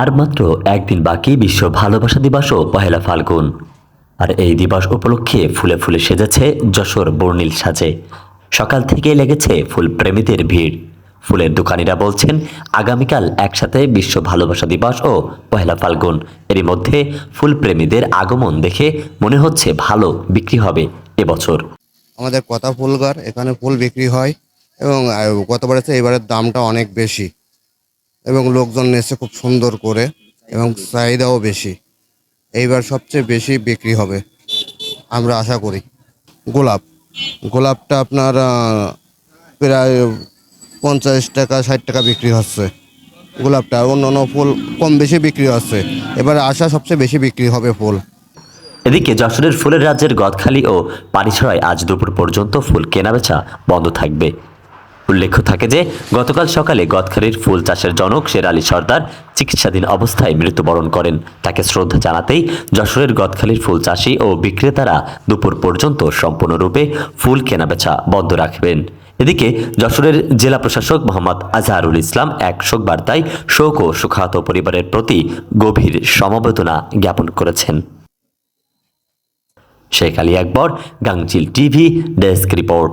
আর মাত্র একদিন বাকি বিশ্ব ভালোবাসা দিবস ও পহেলা ফাল্গুন। আর এই দিবস উপলক্ষে ফুলে ফুলে সেজেছে যশোর বর্ণিল সাজে। সকাল থেকেই লেগেছে ফুল প্রেমীদের ভিড়। ফুলের দোকানিরা বলছেন আগামীকাল একসাথে বিশ্ব ভালোবাসা দিবস ও পহেলা ফাল্গুন। এরই মধ্যে ফুল প্রেমীদের আগমন দেখে মনে হচ্ছে ভালো বিক্রি হবে এবছর। আমাদের কথা ফুলগার এখানে ফুল বিক্রি হয় এবং আহ, গতবার এবারের দামটা অনেক বেশি। এবং লোকজন এসে খুব সুন্দর করে এবং চাহিদাও বেশি। এইবার সবচেয়ে বেশি বিক্রি হবে, আমরা আশা করি। গোলাপ, গোলাপটা আপনার প্রায় পঞ্চাশ টাকা, ষাট টাকা বিক্রি হচ্ছে। গোলাপটা অন্য অন্য ফুল কম বেশি বিক্রি হচ্ছে। এবার আশা সবচেয়ে বেশি বিক্রি হবে ফুল। এদিকে যশোরের ফুলের রাজ্যের গদখালি ও পানিছড়ায় আজ দুপুর পর্যন্ত ফুল কেনাবেচা বন্ধ থাকবে। উল্লেখ্য থাকে যে, গতকাল সকালে গদখালির ফুল চাষের জনক শের আলী সর্দার চিকিৎসাধীন অবস্থায় মৃত্যুবরণ করেন। তাকে শ্রদ্ধা জানাতেই যশোরের গদখালির ফুল চাষি ও বিক্রেতারা দুপুর পর্যন্ত সম্পূর্ণরূপে ফুল কেনাবেচা বন্ধ রাখবেন। এদিকে যশোরের জেলা প্রশাসক মোহাম্মদ আজহারুল ইসলাম এক শোক বার্তায় শোক ও সুখাহত পরিবারের প্রতি গভীর সমবেদনা জ্ঞাপন করেছেন। Sheikh Ali Akbar, Gangchil TV, desk report.